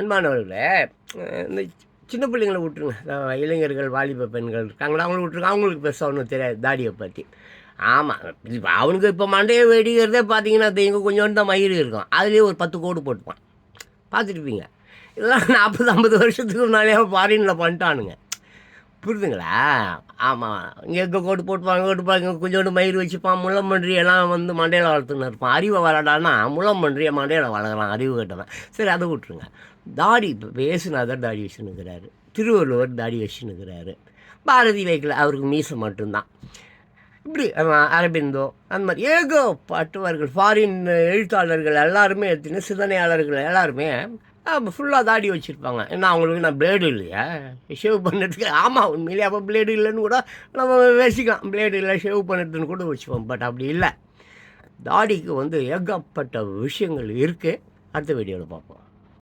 அன்பானவர்களே இந்த சின்ன பிள்ளைங்களை விட்டுருங்க. இளைஞர்கள் வாலிப பெண்கள் இருக்காங்களா? அவங்கள விட்டுருங்க. அவங்களுக்கு பெருசாக ஒன்றும் தெரியாது தாடியை பற்றி ஆமாம் இப்போ அவனுக்கு இப்போ மண்டையை வெடிக்கிறதே பார்த்தீங்கன்னா இங்கே கொஞ்சோண்டு தான் மயிறு இருக்கும். அதுலேயே ஒரு பத்து கோடு போட்டுப்பான். பார்த்துருப்பீங்க இதெல்லாம் நாற்பது ஐம்பது வருஷத்துக்கு முன்னாலே ஃபாரினில் பண்ணிட்டானுங்க. புரியுதுங்களா ஆமாம் இங்கே எங்கே கோட்டு போட்டுப்பாங்க கோட்டு பாருங்க கொஞ்சோண்டு மயிர் வச்சுப்பான் முள்ளம்பன்றி எல்லாம் வந்து மண்டையில் வளர்த்துன்னு இருப்பான். அறிவை வளடான்னா முள்ளம்பன்றியை மண்டையில் வளர்கிறான் அறிவு கட்டவன். சரி அதை விட்டுருங்க. தாடி இப்போ பேசுனாதான் தாடி வச்சுன்னுக்கிறாரு. திருவள்ளுவர் தாடி வச்சுன்னுக்கிறாரு. பாரதி வைக்கல அவருக்கு மீசை மட்டும்தான். இப்படி அரபிந்தோ அந்த மாதிரி ஏகோ பாட்டுவார்கள் ஃபாரின் எழுத்தாளர்கள் எல்லாருமே எடுத்துன்னு சிந்தனையாளர்கள் எல்லாருமே ஃபுல்லாக தாடி வச்சுருப்பாங்க. ஏன்னா அவங்களுக்கு நான் பிளேடு இல்லையா? ஷேவ் பண்ணுறதுக்கு ஆமாம் உண்மையிலே அப்போ பிளேடு இல்லைன்னு கூட நம்ம வச்சுக்கலாம் பிளேடு இல்லை ஷேவ் பண்ணுறதுன்னு கூட வச்சுப்போம் பட் அப்படி இல்லை. தாடிக்கு வந்து ஏகப்பட்ட விஷயங்கள் இருக்குது அடுத்த வீடியோவில் பார்ப்போம்.